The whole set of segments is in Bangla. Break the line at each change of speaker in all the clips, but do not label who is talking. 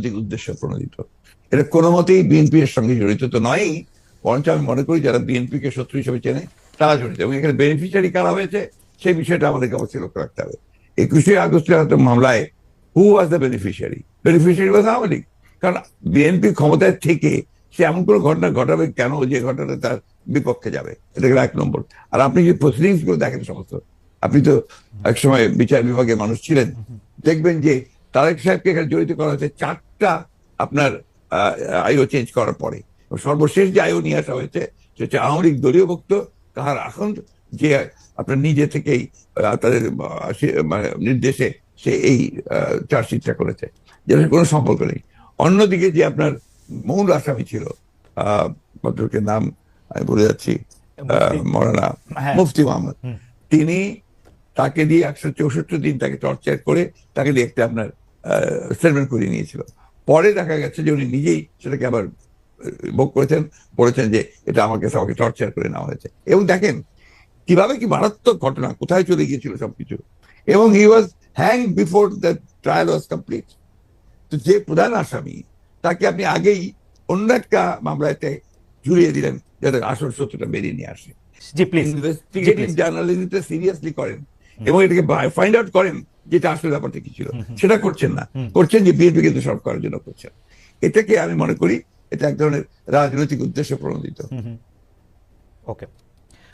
রাজনৈতিক উদ্দেশ্য প্রণোদিত। এটা কোনো মতেই বিএনপি এর সঙ্গে জড়িত তো নয়ই, বরঞ্চ আমি মনে করি যারা বিএনপি কে শত্রু হিসেবে চেনে, তারা জড়িত। এবং এখানে বেনিফিশিয়ারি কারা হয়েছে, সেই বিষয়টা আমাদেরকে অবশ্যই লক্ষ্য রাখতে হবে। একুশে আগস্টের হয়তো মামলায় who was the beneficiary beneficiary was Awami League. কারণ বিএনপি ক্ষমতায় থেকে সে এমন কোনো ঘটনা ঘটাবে কেন যে ঘটনাটা তার বিপক্ষে যাবে? এটা গেল এক নম্বর। আর আপনি যে প্রসিডিংসগুলো দেখেন সমস্ত, আপনি তো একসময় বিচার বিভাগের মানুষ ছিলেন, দেখবেন যে তারেক সাহেবকে এখানে জড়িত করা হয়েছে চারটা আপনার আইও চেঞ্জ করার পরে। সর্বশেষ যে আইও নিয়ে আসা হয়েছে সেটা হচ্ছে আওয়ামী লীগ দলীয় ভক্ত কাহার এখন যে আপনার নিজে থেকেই তাদের মানে নির্দেশে সে এই চার্জশিটটা করেছে। যেটা কোনো সম্পর্ক নেই। অন্যদিকে যে আপনার মূল আসামি ছিল আহ ভদ্রলোকের নাম আমি বলে যাচ্ছি মৌলানা
হ্যাঁ।
মুফতি মোহাম্মদ। তিনি তাকে দিয়ে একশো চৌষট্টি দিন তাকে টর্চার করে তাকে দিয়ে একটা আপনার স্টেটমেন্ট করিয়ে নিয়েছিল। পরে দেখা গেছে যে উনি নিজেই সেটাকে আবার ভোগ করেছেন বলেছেন যে এটা আমাকে সবাইকে টর্চার করে নেওয়া হয়েছে। এবং দেখেন কীভাবে কি মারাত্মক ঘটনা কোথায় চলে গিয়েছিল সবকিছু। এবং he was hang before the trial was complete তো যে প্রধান আসামি তাকে আপনি আগেই অন্য একটা মামলাতে ঝুলিয়ে দিলেন যাতে আসল সত্যটা বেরিয়ে নিয়ে আসে।
জি প্লিজ
ইনভেস্টিগেটিভ জার্নালিজমটা সিরিয়াসলি করেন। এবং এটাকে ফাইন্ড আউট করেন যেটা আসলে ব্যাপারটা কি ছিল। সেটা করছেন না। করছেন যে বিএনপি কিন্তু সব করার জন্য করছেন। এটাকে আমি মনে করি এটা এক ধরনের রাজনৈতিক উদ্দেশ্যে প্রণোদিত।
ওকে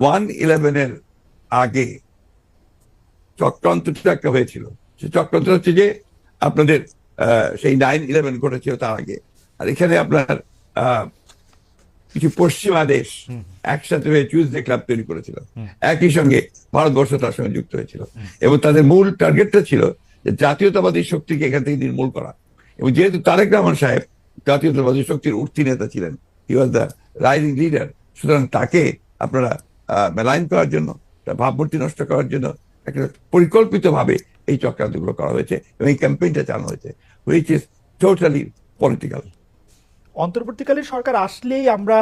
ওয়ান ইলেভেনের আগে চক্রান্তটা একটা হয়েছিল। সে চক্রান্ত হচ্ছে যে আপনাদের সেই নাইন ইলেভেন ঘটেছিল তার আগে। আর এখানে আপনার কিছু পশ্চিমা দেশ একসাথে হয়ে চুজডে ক্লাব তৈরি করেছিল। একই সঙ্গে ভারতবর্ষ তার সঙ্গে যুক্ত হয়েছিল। এবং তাদের মূল টার্গেটটা ছিল যে জাতীয়তাবাদী শক্তিকে এখান থেকে নির্মূল করা। এবং যেহেতু তারেক রহমান সাহেব জাতীয়তাবাদী শক্তির উঠতি নেতা ছিলেন he was the rising leader সুতরাং তাকে আপনারা মেলাইন করার জন্য ভাবমূর্তি নষ্ট করার জন্য একটা পরিকল্পিত ভাবে এই চক্রান্তগুলো করা হয়েছে এবং এই ক্যাম্পেইনটা চালানো হয়েছে হুইচ ইজ টোটালি পলিটিক্যাল
অন্তর্বর্তীকালীন সরকার আসলেই আমরা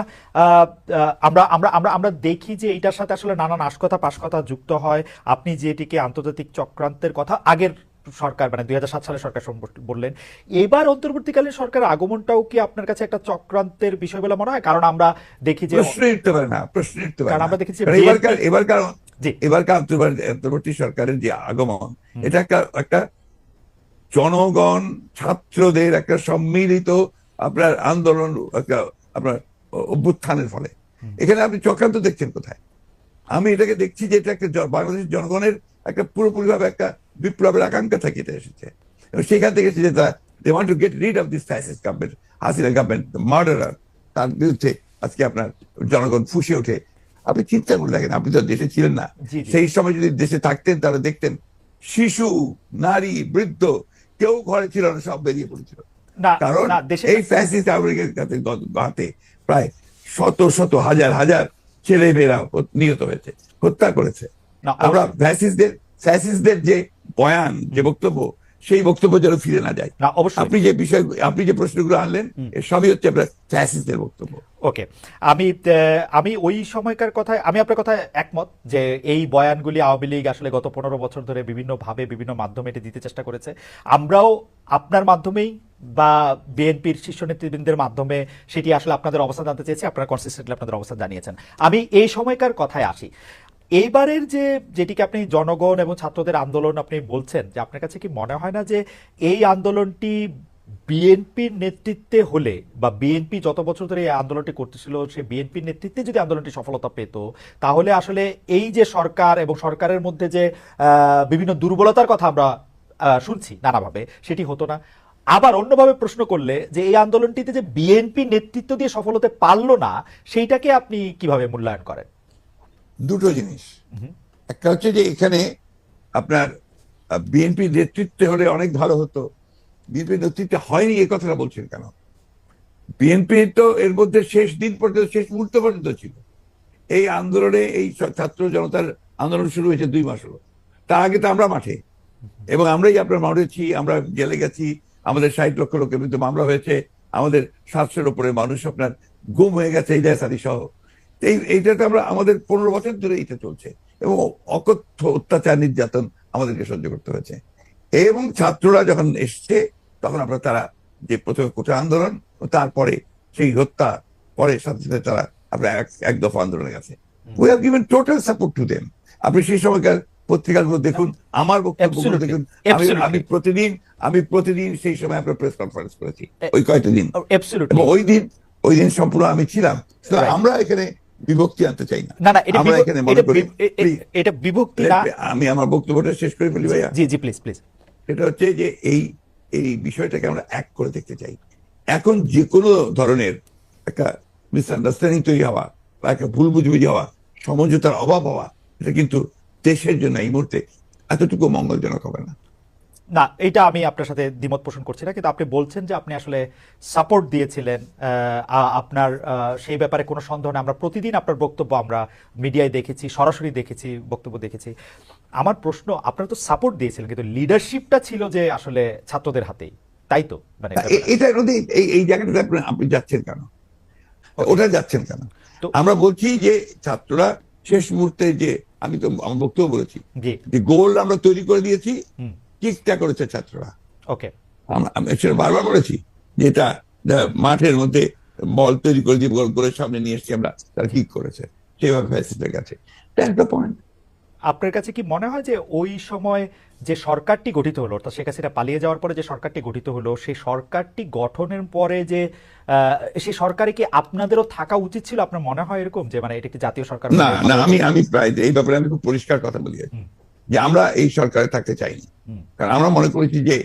আমরা আমরা আমরা আমরা দেখি যে এটার সাথে আসলে নানান আশকথা পাশকথা যুক্ত হয়। আপনি যেটিকে আন্তর্জাতিক চক্রান্তের কথা আগের সরকার মানে দুই সালের সরকার বললেন। এবার অন্তর্বর্তীকালীন সরকার আগমনটাও কি আপনার কাছে একটা চক্রান্তের বিষয় বলে মনে হয়? কারণ আমরা দেখি যে
প্রশ্ন উঠতে পারে না প্রশ্ন উঠতে পারে
আমরা দেখেছি
এবারকার এবারকার
জি।
এবারকার অন্তর্বর্তী- সরকারের যে আগমন এটা একটা একটা জনগণ ছাত্রদের একটা সম্মিলিত আপনার আন্দোলন একটা আপনার অভ্যুত্থানের ফলে। এখানে আপনি চক্রান্ত দেখছেন কোথায়? আমি এটাকে দেখছি যে এটা একটা বাংলাদেশের জনগণের একটা পুরোপুরিভাবে একটা বিপ্লবের আকাঙ্ক্ষা থেকে এটা এসেছে। এবং সেখান থেকে এসেছে তারা they want to get rid of this fascist government Hasina government murderer তার বিরুদ্ধে আজকে আপনার জনগণ ফুসে ওঠে। আপনি চিন্তা করে দেখেন আপনি তো দেশে ছিলেন না। সেই সময় যদি দেশে থাকতেন তারা দেখতেন শিশু নারী বৃদ্ধ কেউ ঘরে ছিল না সব বেরিয়ে পড়েছিল।
না
কারণ এই ফ্যাসিস্ট আমেরিকার কাছে হাতে প্রায় শত শত হাজার হাজার ছেলে মেয়েরা নিহত হয়েছে হত্যা করেছে। আমরা ফ্যাসিস্টদের ফ্যাসিস্টদের যে বয়ান যে বক্তব্য সেই বক্তব্য যেন ফিরে না যায়। আপনি যে বিষয় আপনি যে প্রশ্নগুলো আনলেন সবই হচ্ছে আপনার ফ্যাসিস্টের বক্তব্য।
ওকে। আমি আমি ওই সময়কার কথায় আমি আপনার কথায় একমত যে এই বয়ানগুলি আওয়ামী লীগ আসলে গত পনেরো বছর ধরে বিভিন্ন ভাবে বিভিন্ন মাধ্যমে এটি দিতে চেষ্টা করেছে। আমরাও আপনার মাধ্যমেই বা বিএনপির শীর্ষ নেতৃবৃন্দের মাধ্যমে সেটি আসলে আপনাদের অবস্থান জানতে চেয়েছি আপনারা কনসিস্টেন্টলি আপনাদের অবস্থান জানিয়েছেন। আমি এই সময়কার কথায় আসি। এইবারের যে, যেটিকে আপনি জনগণ এবং ছাত্রদের আন্দোলন আপনি বলছেন, যে আপনার কাছে কি মনে হয় না যে এই আন্দোলনটি বিএনপির নেতৃত্বে হলে বা বিএনপি যত বছর ধরে এই আন্দোলনটি করতেছিল, সে বিএনপির নেতৃত্বে যদি আন্দোলনটি সফলতা পেত, তাহলে আসলে এই যে সরকার এবং সরকারের মধ্যে যে বিভিন্ন দুর্বলতার কথা আমরা শুনছি নানাভাবে, সেটি হতো না। আবার অন্যভাবে প্রশ্ন করলে যে এই আন্দোলনটিতে যে বিএনপি নেতৃত্ব দিয়ে সফল হতে পারল না, সেইটাকে আপনি কীভাবে মূল্যায়ন করেন?
দুটো জিনিস। একটা হচ্ছে যে এখানে আপনার বিএনপি নেতৃত্বে হলে অনেক ভালো হতো। বিএনপি নেতৃত্বে হয়নি এই কথাটা বলছেন কেন? বিএনপি তো এর মধ্যে শেষ দিন পর্যন্ত, শেষ মুহূর্ত পর্যন্ত ছিল। এই আন্দোলনে এই ছাত্র জনতার আন্দোলন শুরু হয়েছে দুই মাস হলো। তার আগে তো আমরা মাঠে। এবং আমরাই আপনার মাঠেছি আমরা জেলে গেছি, আমাদের ষাট লক্ষ লোকের বিরুদ্ধে মামলা হয়েছে, আমাদের সাতশোর উপরে মানুষ আপনার গুম হয়ে গেছে, এই দেশাদি সহ। এই এইটাতে আমরা আমাদের পনেরো বছর ধরে এটা চলছে এবং অকথ্য অত্যাচার নির্যাতন আমাদেরকে সহ্য করতে হয়েছে। এবং ছাত্ররা যখন এসছে তখন আমরা তারা যে প্রথমে কোটা আন্দোলন ও তারপরে সেই হত্যা পরে সাথে সাথে তারা আপনার এক দফা আন্দোলনে গেছে। We have given total support to them আপনি সেই সময়কার পত্রিকাগুলো দেখুন আমার বক্তব্যগুলো দেখুন আমি আমি প্রতিদিন আমি প্রতিদিন সেই সময় আপনার প্রেস কনফারেন্স করেছি ওই কয়েকটা দিন। এবং ওই দিন ওই দিন সম্পূর্ণ আমি ছিলাম। আমরা এখানে বিভক্তি আনতে চাই না।
না না এটা
আমরা এখানে মনে করি
এটা বিভক্তি না
আমি আমার বক্তব্যটা শেষ করে ফেলি ভাইয়া।
জি জি প্লিজ প্লিজ
সেটা হচ্ছে যে এই এই বিষয়টাকে আমরা এক করে দেখতে চাই। এখন যে কোনো ধরনের একটা মিসআন্ডারস্ট্যান্ডিং তৈরি হওয়া বা একটা ভুল বুঝবুঝি হওয়া সমঝোতার অভাব হওয়া এটা কিন্তু দেশের জন্য এই মুহূর্তে এতটুকু মঙ্গলজনক হবে না।
না এটা আমি আপনার সাথে দ্বিমত পোষণ করছি না কিন্তু আপনি বলছেন যে আপনি আসলে সাপোর্ট দিয়েছিলেন আপনার সেই ব্যাপারে কোনো সন্দেহ নেই। আমরা প্রতিদিন আপনার বক্তব্য আমরা মিডিয়ায় দেখেছি সরাসরি দেখেছি বক্তব্য দেখেছি। আমার প্রশ্ন আপনারা তো সাপোর্ট দিয়েছিলেন কিন্তু লিডারশিপটা ছিল যে আসলে ছাত্রদের হাতেই তাই তো? মানে
তা এ- এটার মধ্যে এই এই জায়গাটাতে আপনি- আপনি যাচ্ছেন কেন? ওটা যাচ্ছেন কেন?
তো-
আমরা বলছি যে ছাত্ররা শেষ মুহূর্তে যে আমি তো আমার বক্তব্য বলেছি যে গোল আমরা তৈরি করে দিয়েছি কিকটা করেছে ছাত্ররা?
ওকে।
আমি সেটা বারবার বলেছি যে এটা মাঠের মধ্যে বল তৈরি করে দিয়ে গোল করে সামনে নিয়ে এসেছি আমরা তারা কিক করেছে। সেভাবে ফ্যাসিলিটির কাছে একটা পয়েন্ট
আপনার কাছে কি মনে হয় যে ওই সময় যে সরকারটি গঠিত হলো অর্থাৎ শেখ হাসিনা পালিয়ে যাওয়ার পরে যে সরকারটি গঠিত হলো সেই সরকারটি গঠনের পরে যে আহ, সেই সরকারে কি আপনাদেরও থাকা উচিত ছিল? আপনার মনে হয় এরকম যে মানে এটা একটি জাতীয় সরকার?
না না আমি আমি প্রায় এই ব্যাপারে আমি খুব পরিষ্কার কথা বলি কি। যে আমরা এই সরকারে থাকতে চাইনি। কারণ আমরা মনে করেছি যে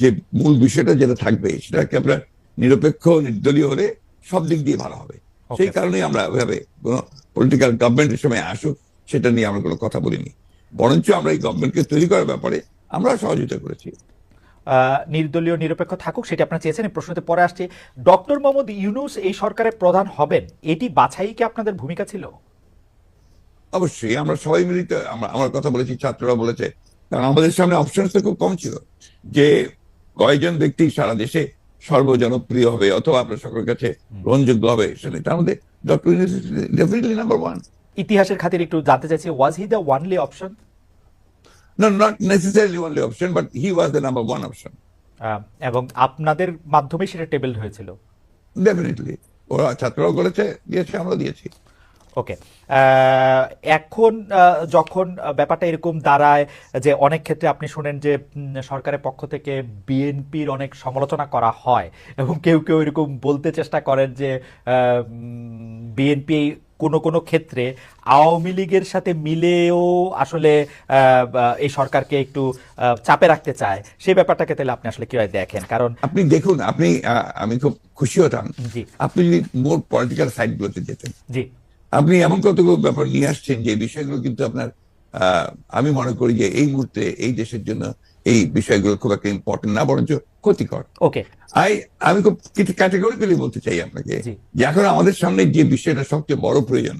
যে মূল বিষয়টা যেটা থাকবে সেটাকে আমরা নিরপেক্ষ নির্দলীয় হলে সব দিক দিয়ে ভালো হবে। সেই কারণেই আমরা ওইভাবে কোনো পলিটিক্যাল গভর্নমেন্টের সময় আসুক সেটা নিয়ে আমরা কোনো কথা বলিনি। বরঞ্চ আমরা এই গভর্নমেন্টকে তৈরি করার ব্যাপারে আমরা সহযোগিতা করেছি।
নির্দলীয় নিরপেক্ষ থাকুক সেটা আপনারা চেয়েছেন প্রশ্নতে পরে আসছে। ডক্টর মোহাম্মদ ইউনুস এই সরকারের প্রধান হবেন এটি বাছাই কি আপনাদের ভূমিকা ছিল?
অবশ্যই আমরা সবাই মিলিত আমরা আমার কথা বলেছি ছাত্ররা বলেছে। কারণ আমাদের সামনে অপশন তো খুব কম ছিল। যে কয়জন ব্যক্তি সারা দেশে সর্বজনপ্রিয় হবে অথবা আপনার সকলের কাছে গ্রহণযোগ্য হবে সেটা তার মধ্যে ডক্টর ডেফিনেটলি নাম্বার ওয়ান
ইতিহাসের খাতির একটু জানতে চাইছি was he the only option
No, not necessarily only option, but he was the number one option.
এবং আপনাদের মাধ্যমে সেটা টেবিল হয়েছিল।
Definitely. ওরা ছাত্ররাও করেছে দিয়েছে আমরা দিয়েছি।
ওকে এখন যখন ব্যাপারটা এরকম দাঁড়ায় যে অনেক ক্ষেত্রে আপনি শুনেন যে সরকারের পক্ষ থেকে বিএনপির অনেক সমালোচনা করা হয় এবং কেউ কেউ এরকম বলতে চেষ্টা করেন যে বিএনপি কোনো কোনো ক্ষেত্রে আওয়ামী লীগের সাথে মিলেও আসলে এই সরকারকে একটু চাপে রাখতে চায়। সেই ব্যাপারটাকে তাহলে আপনি আসলে কীভাবে দেখেন? কারণ
আপনি দেখুন আপনি আমি খুব খুশি হতাম।
জি।
আপনি যদি মোর পলিটিক্যাল সাইড গুলোতে যেতেন।
জি।
আপনি এমন কতগুলো ব্যাপার নিয়ে আসছেন যে বিষয়গুলো কিন্তু আপনার আহ, আমি মনে করি যে এই মুহূর্তে এই দেশের জন্য এই বিষয়গুলো খুব একটা ইম্পর্টেন্ট না বরঞ্চ ক্ষতিকর।
ওকে
আই আমি খুব কিছু ক্যাটাগরিক্যালি বলতে চাই আপনাকে যে এখন আমাদের সামনে যে বিষয়টা সবচেয়ে বড় প্রয়োজন